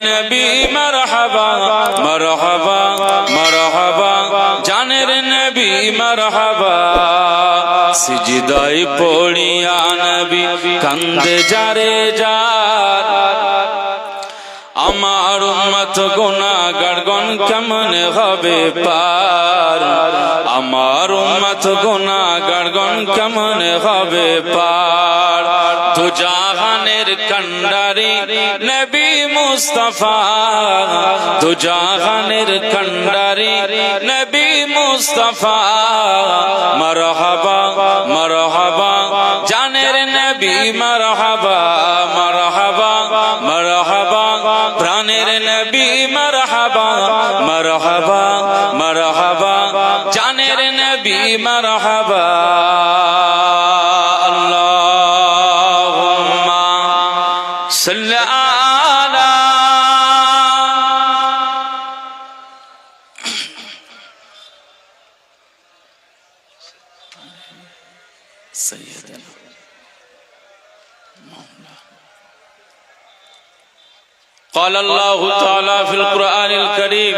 নবী, মারহাবা মারহাবা মারহাবা, জানের নবী সিজদাই পড়িয়া নবী কান্দে আমার উম্মত গুনাহগার গণ কেমন হবে পার? আমার উম্মত গুনাহগার গণ কেমন হবে পার? তু জাহানের কন্ডারি নবী মুস্তাফা। তু জাহানের কন্ডারি নবী মুস্তাফা। মরহবা মরহবা, জানের নবী মরহবা। মরহবা মরহবা, প্রাণের নবী মরহবা। মরহবা মরহবা, জানের নবী মরহবা। سيدنا قال الله تعالى في القرآن الكريم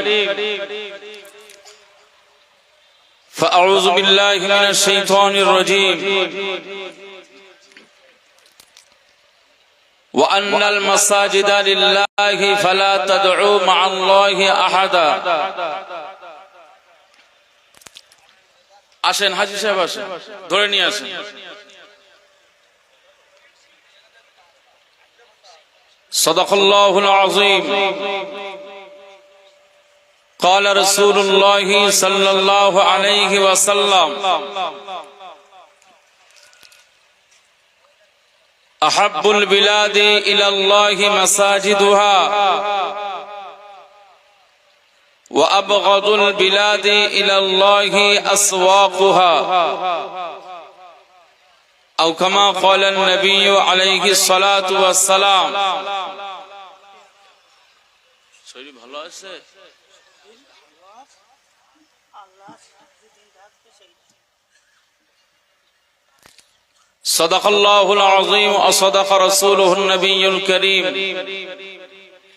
فأعوذ بالله من الشيطان الرجيم. وأن المساجد لله فلا تدعوا مع الله أحدا. আসেন হাজি সাহেব আসেন ধরে নিয়ে আসেন صدق الله العظيم قال رسول الله صلى الله عليه وسلم أحب البلاد إلى الله مساجدها وأبغض البلاد إلى الله أسواقها أو كما قال النبي عليه الصلاة والسلام শরীর ভালো আছে صدق الله العظيم وصدق رسوله النبي الكريم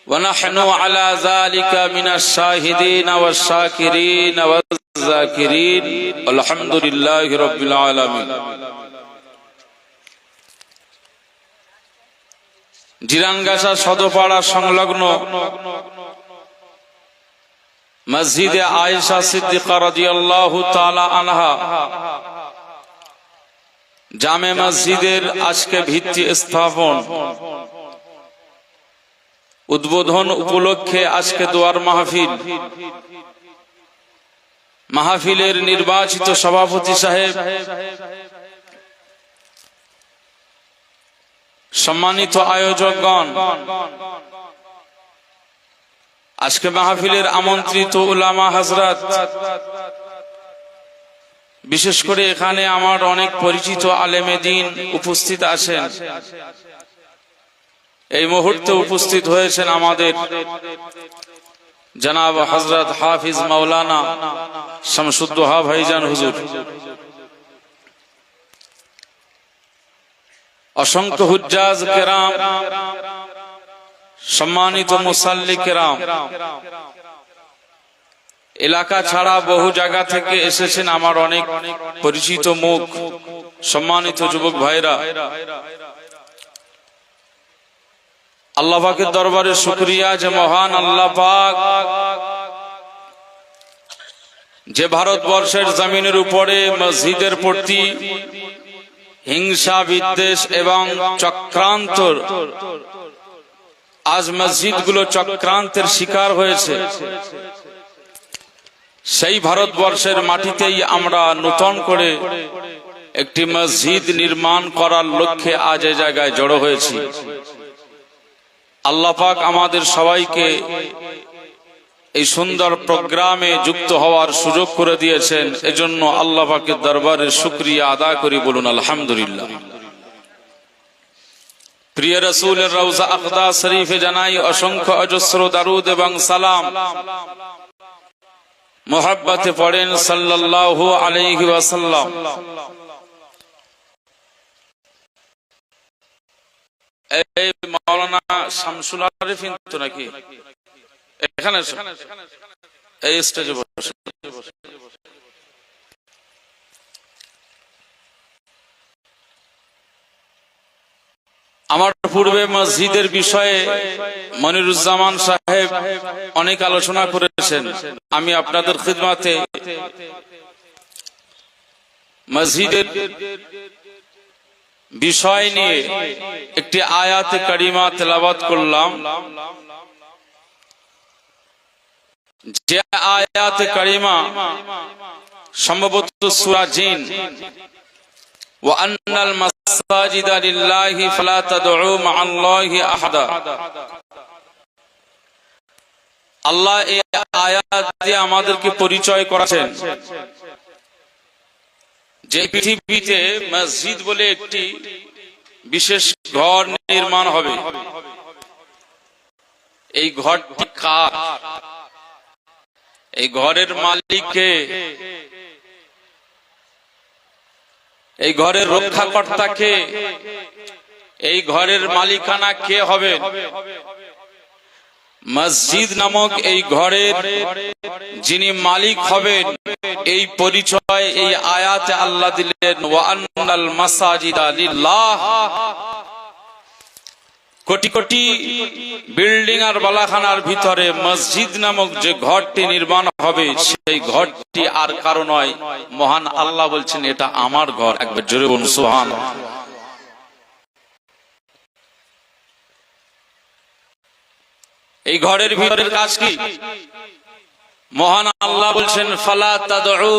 ونحن على ذلك من الشاهدين والشاكرين والذاكرين الحمد لله رب العالمين জিরানগাছা সদপাড়া সংলগ্ন মসজিদে আয়েশা সিদ্দিকা রাদিয়াল্লাহু তাআলা আনহা জামে মসজিদের আজকে ভিত্তি স্থাপন উদ্বোধন উপলক্ষে আজকে দোয়ার মাহফিল। মাহফিলের নির্বাচিত সভাপতি সাহেব, সম্মানিত আয়োজকগণ, আজকে মাহফিলের আমন্ত্রিত উলামা হাজরাত বিশেষ করে এখানে আমার অনেক পরিচিত আলেমে দিন উপস্থিত আছেন। এই মুহূর্তে উপস্থিত হয়েছেন আমাদের জনাব হজরত হাফিজ মাওলানা শামসুদ্দোহা ভাইজান হুজুর। অসংখ্য হুজ্জাজ কেরাম, সম্মানিত মুসাল্লি কেরাম, এলাকা ছাড়া বহু জায়গা থেকে এসেছেন আমার অনেক পরিচিত মুখ, সম্মানিত যুবক ভাইরা। আল্লাহ পাকের দরবারে শুক্রিয়া যে মহান আল্লাহ যে ভারতবর্ষের জমিনের উপরে মসজিদের প্রতি হিংসা, বিদ্বেষ এবং চক্রান্ত আজ মসজিদগুলো চক্রান্তের শিকার হয়েছে। সেই ভারতবর্ষের মাটিতেই আমরা নূতন করে একটি মসজিদ নির্মাণ করার লক্ষ্যে আজ এ জায়গায় জড়ো হয়েছি। আল্লাহ পাক আমাদের সবাইকে এই সুন্দর প্রোগ্রামে যুক্ত হওয়ার সুযোগ করে দিয়েছেন। এজন্য আল্লাহ পাকের দরবারে শুক্রিয়া আদা করি বলুন, আলহামদুলিল্লাহ। প্রিয় রসুলের রওজা আকদা শরীফে জানাই অসংখ্য অজস্র দারুদ এবং সালাম। মোহাব্বতে পড়েন সাল্লাল্লাহু আলাইহি এই মাওলানা শামসুল নাকি? এখানে এই স্টেজে বসে। আমার পূর্বে মসজিদের বিষয়ে মনিরুজ্জামান সাহেব অনেক আলোচনা করেছেন। আমি আপনাদের খিদমাতে মসজিদের বিষয় নিয়ে একটি আয়াতে কারিমা তেলাবাত করলাম যে আয়াতে কারিমা সম্ভবত সূরা জিন وأن المساجد لله فلا تدعوا مع الله أحدا আল্লাহ এই আয়াত দিয়ে আমাদেরকে পরিচয় করাছেন যে পৃথিবীতে মসজিদ বলে একটি বিশেষ ঘর নির্মাণ হবে। এই ঘরটি কার? এই ঘরের মালিককে? এই ঘরের রক্ষাকর্তাকে? এই ঘরের মালিকানা কে হবে? মসজিদ নামক এই ঘরের যিনি মালিক হবেন, এই পরিচয়, এই আয়াতে আল্লাহ দিলেন কোটি কোটি বিল্ডিং আর বালাখানার ভিতরে মসজিদ নামক যে ঘরটি নির্মাণ হবে, সেই ঘরটি আর কারও নয়। মহান আল্লাহ বলছেন, এটা আমার ঘর। একবার জোরে বলুন সুহান এই ঘরের ভিতরের কাজ কি? মহান আল্লাহ বলছেন ফালা তাদউ